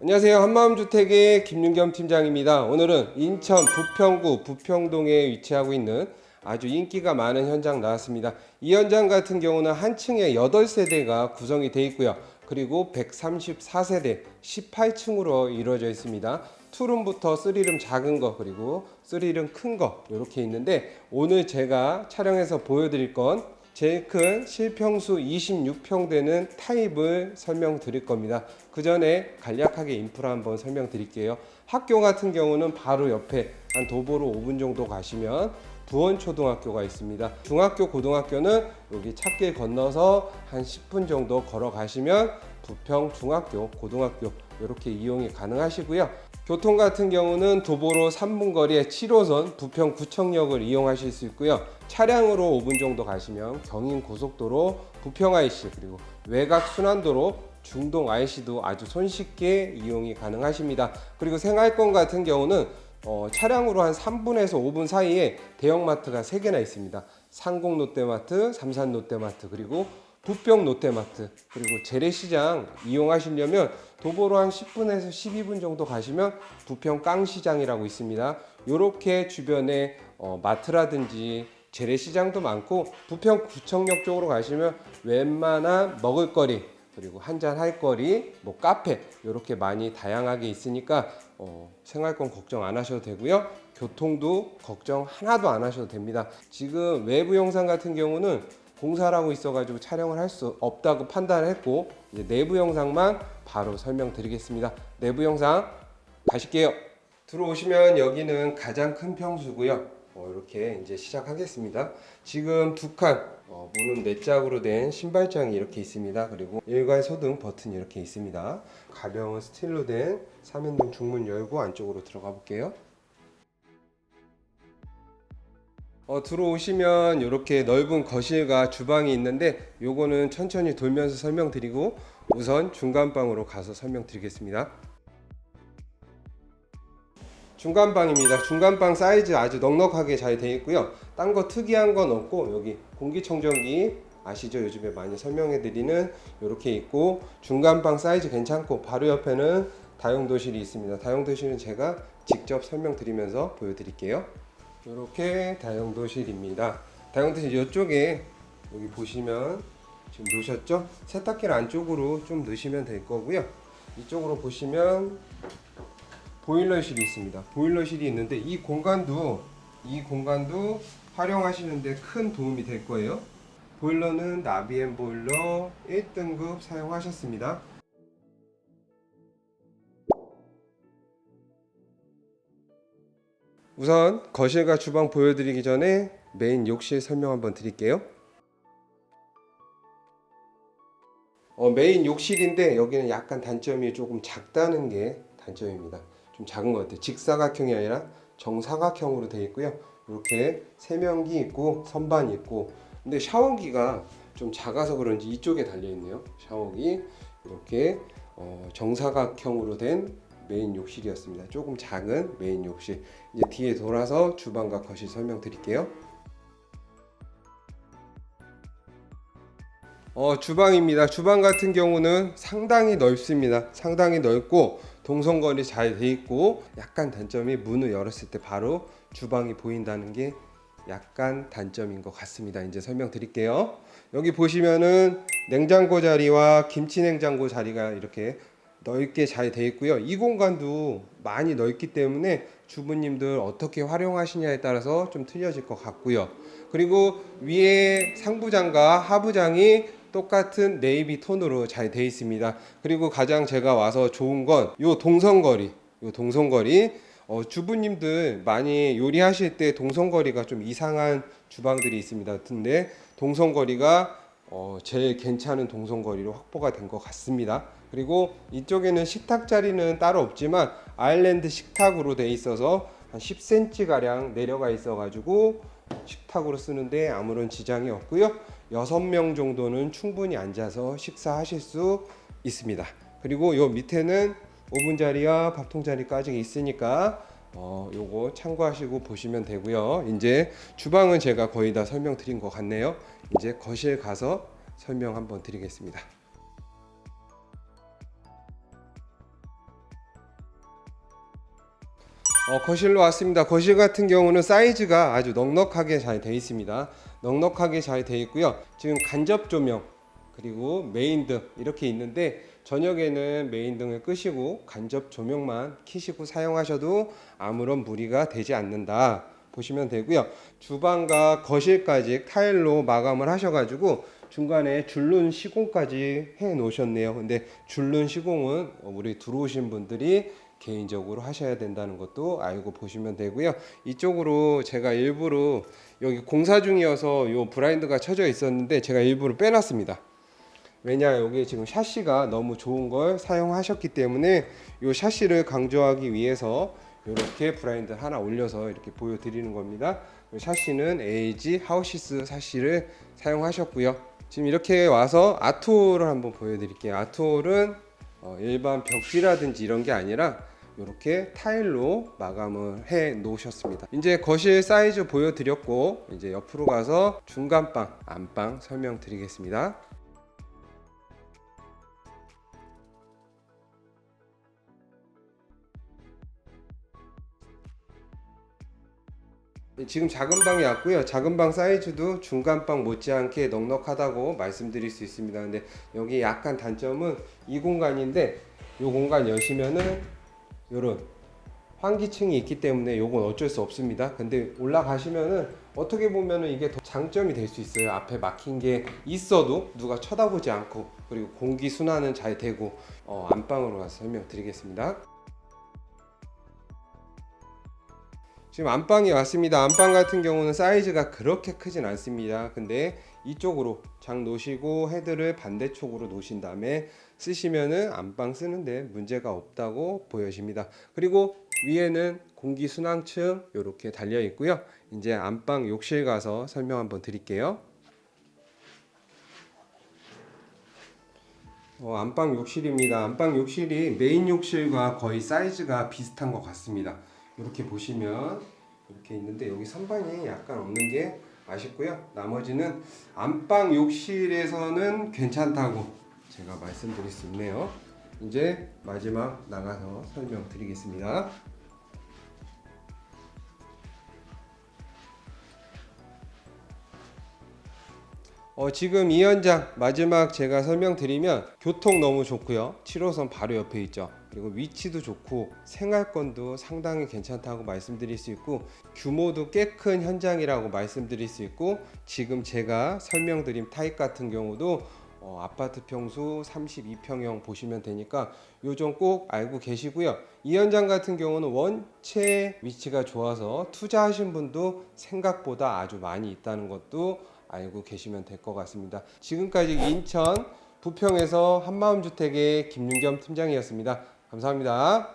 안녕하세요. 한마음주택의 김윤겸 팀장입니다. 오늘은 인천 부평구 부평동에 위치하고 있는 아주 인기가 많은 현장 나왔습니다. 이 현장 같은 경우는 한 층에 8세대가 구성이 되어 있고요. 그리고 134세대 18층으로 이루어져 있습니다. 투룸부터 쓰리룸 작은 거 그리고 쓰리룸 큰 거 이렇게 있는데 오늘 제가 촬영해서 보여드릴 건 제일 큰 실평수 26평 되는 타입을 설명드릴 겁니다. 그 전에 간략하게 인프라 한번 설명드릴게요. 학교 같은 경우는 바로 옆에 한 도보로 5분 정도 가시면 부원초등학교가 있습니다. 중학교, 고등학교는 여기 찾길 건너서 한 10분 정도 걸어가시면 부평 중학교, 고등학교 이렇게 이용이 가능하시고요. 교통 같은 경우는 도보로 3분 거리에 7호선 부평 구청역을 이용하실 수 있고요. 차량으로 5분 정도 가시면 경인 고속도로 부평 IC 그리고 외곽 순환도로 중동 IC도 아주 손쉽게 이용이 가능하십니다. 그리고 생활권 같은 경우는 어, 차량으로 한 3분에서 5분 사이에 대형마트가 3개나 있습니다. 상공 롯데마트, 삼산 롯데마트, 그리고 부평 롯데마트, 그리고 재래시장 이용하시려면 도보로 한 10분에서 12분 정도 가시면 부평 깡시장이라고 있습니다. 이렇게 주변에 어, 마트라든지 재래시장도 많고 부평 구청역 쪽으로 가시면 웬만한 먹을거리 그리고 한잔 할 거리, 뭐 카페 이렇게 많이 다양하게 있으니까 어, 생활권 걱정 안 하셔도 되고요. 교통도 걱정 하나도 안 하셔도 됩니다. 지금 외부 영상 같은 경우는 공사를 하고 있어가지고 촬영을 할 수 없다고 판단을 했고 내부 영상만 바로 설명드리겠습니다. 내부 영상 가실게요. 들어오시면 여기는 가장 큰 평수고요. 어, 이렇게 이제 시작하겠습니다. 지금 두 칸, 어, 문은 네 짝으로 된 신발장이 이렇게 있습니다. 그리고 일괄 소등 버튼이 이렇게 있습니다. 가벼운 스틸로 된 3연동 중문 열고 안쪽으로 들어가 볼게요. 어, 들어오시면 이렇게 넓은 거실과 주방이 있는데 요거는 천천히 돌면서 설명드리고 우선 중간방으로 가서 설명드리겠습니다. 중간방입니다. 중간방 사이즈 아주 넉넉하게 잘 되어 있고요. 딴 거 특이한 건 없고 여기 공기청정기 아시죠? 요즘에 많이 설명해 드리는 이렇게 있고 중간방 사이즈 괜찮고 바로 옆에는 다용도실이 있습니다. 다용도실은 제가 직접 설명드리면서 보여드릴게요. 이렇게 다용도실입니다. 다용도실 이쪽에 여기 보시면 지금 놓으셨죠? 세탁기를 안쪽으로 좀 넣으시면 될 거고요. 이쪽으로 보시면 보일러실이 있습니다. 보일러실이 있는데 이 공간도 이 공간도 활용하시는데 큰 도움이 될 거예요. 보일러는 나비엔 보일러 1등급 사용하셨습니다. 우선 거실과 주방 보여드리기 전에 메인 욕실 설명 한번 드릴게요. 어, 메인 욕실인데 여기는 약간 단점이 조금 작다는 게 단점입니다. 좀 작은 것 같아요. 직사각형이 아니라 정사각형으로 되어 있고요. 이렇게 세면기 있고 선반이 있고 근데 샤워기가 좀 작아서 그런지 이쪽에 달려 있네요. 샤워기 이렇게 어, 정사각형으로 된 메인 욕실이었습니다. 조금 작은 메인 욕실. 이제 뒤에 돌아서 주방과 거실 설명드릴게요. 어, 주방입니다. 주방 같은 경우는 상당히 넓습니다. 상당히 넓고 동선거리 잘 돼 있고 약간 단점이 문을 열었을 때 바로 주방이 보인다는 게 약간 단점인 것 같습니다. 이제 설명드릴게요. 여기 보시면은 냉장고 자리와 김치 냉장고 자리가 이렇게 넓게 잘 돼 있고요. 이 공간도 많이 넓기 때문에 주부님들 어떻게 활용하시냐에 따라서 좀 틀려질 것 같고요. 그리고 위에 상부장과 하부장이 똑같은 네이비 톤으로 잘 돼 있습니다. 그리고 가장 제가 와서 좋은 건 요 동선거리, 요 동선거리. 어, 주부님들 많이 요리하실 때 동선거리가 좀 이상한 주방들이 있습니다. 근데 동선거리가 어, 제일 괜찮은 동선거리로 확보가 된 것 같습니다. 그리고 이쪽에는 식탁 자리는 따로 없지만 아일랜드 식탁으로 돼 있어서 한 10cm 가량 내려가 있어 가지고 식탁으로 쓰는데 아무런 지장이 없고요. 6명 정도는 충분히 앉아서 식사하실 수 있습니다. 그리고 요 밑에는 오븐 자리와 밥통 자리까지 있으니까 어, 요거 참고하시고 보시면 되고요. 이제 주방은 제가 거의 다 설명드린 것 같네요. 이제 거실 가서 설명 한번 드리겠습니다. 어, 거실로 왔습니다. 거실 같은 경우는 사이즈가 아주 넉넉하게 잘 되어 있습니다. 넉넉하게 잘 되어 있고요. 지금 간접 조명 그리고 메인 등 이렇게 있는데 저녁에는 메인 등을 끄시고 간접 조명만 켜시고 사용하셔도 아무런 무리가 되지 않는다 보시면 되고요. 주방과 거실까지 타일로 마감을 하셔가지고 중간에 줄눈 시공까지 해 놓으셨네요. 근데 줄눈 시공은 우리 들어오신 분들이 개인적으로 하셔야 된다는 것도 알고 보시면 되고요. 이쪽으로 제가 일부러 여기 공사 중이어서 요 브라인드가 쳐져 있었는데 제가 일부러 빼놨습니다. 왜냐 여기 지금 샤시가 너무 좋은 걸 사용하셨기 때문에 요 샤시를 강조하기 위해서 이렇게 브라인드 하나 올려서 이렇게 보여드리는 겁니다. 요 샤시는 AG 하우시스 샤시를 사용하셨고요. 지금 이렇게 와서 아트홀을 한번 보여드릴게요. 어, 일반 벽지라든지 이런 게 아니라 이렇게 타일로 마감을 해 놓으셨습니다. 이제 거실 사이즈 보여드렸고 이제 옆으로 가서 중간방 안방 설명드리겠습니다. 지금 작은 방이 왔고요. 작은 방 사이즈도 중간 방 못지않게 넉넉하다고 말씀드릴 수 있습니다. 근데 여기 약간 단점은 이 공간인데 이 공간 여시면은 요런 환기층이 있기 때문에 요건 어쩔 수 없습니다. 근데 올라가시면은 어떻게 보면은 이게 더 장점이 될 수 있어요. 앞에 막힌 게 있어도 누가 쳐다보지 않고 그리고 공기 순환은 잘 되고 어, 안방으로 가서 설명드리겠습니다. 지금 안방이 왔습니다. 안방 같은 경우는 사이즈가 그렇게 크진 않습니다. 근데 이쪽으로 장 놓으시고 헤드를 반대쪽으로 놓으신 다음에 쓰시면은 안방 쓰는데 문제가 없다고 보여집니다. 그리고 위에는 공기 순환층 이렇게 달려 있고요. 이제 안방 욕실 가서 설명 한번 드릴게요. 어, 안방 욕실입니다. 안방 욕실이 메인 욕실과 거의 사이즈가 비슷한 것 같습니다. 이렇게 보시면 이렇게 있는데 여기 선반이 약간 없는 게 아쉽고요. 나머지는 안방 욕실에서는 괜찮다고 제가 말씀드릴 수 있네요. 이제 마지막 나가서 설명드리겠습니다. 어, 지금 이 현장 마지막 제가 설명드리면 교통 너무 좋고요. 7호선 바로 옆에 있죠. 그리고 위치도 좋고 생활권도 상당히 괜찮다고 말씀드릴 수 있고 규모도 꽤 큰 현장이라고 말씀드릴 수 있고 지금 제가 설명드린 타입 같은 경우도 어, 아파트 평수 32평형 보시면 되니까 요점 꼭 알고 계시고요. 이 현장 같은 경우는 원체 위치가 좋아서 투자하신 분도 생각보다 아주 많이 있다는 것도 알고 계시면 될 것 같습니다. 지금까지 인천 부평에서 한마음주택의 김윤겸 팀장이었습니다. 감사합니다.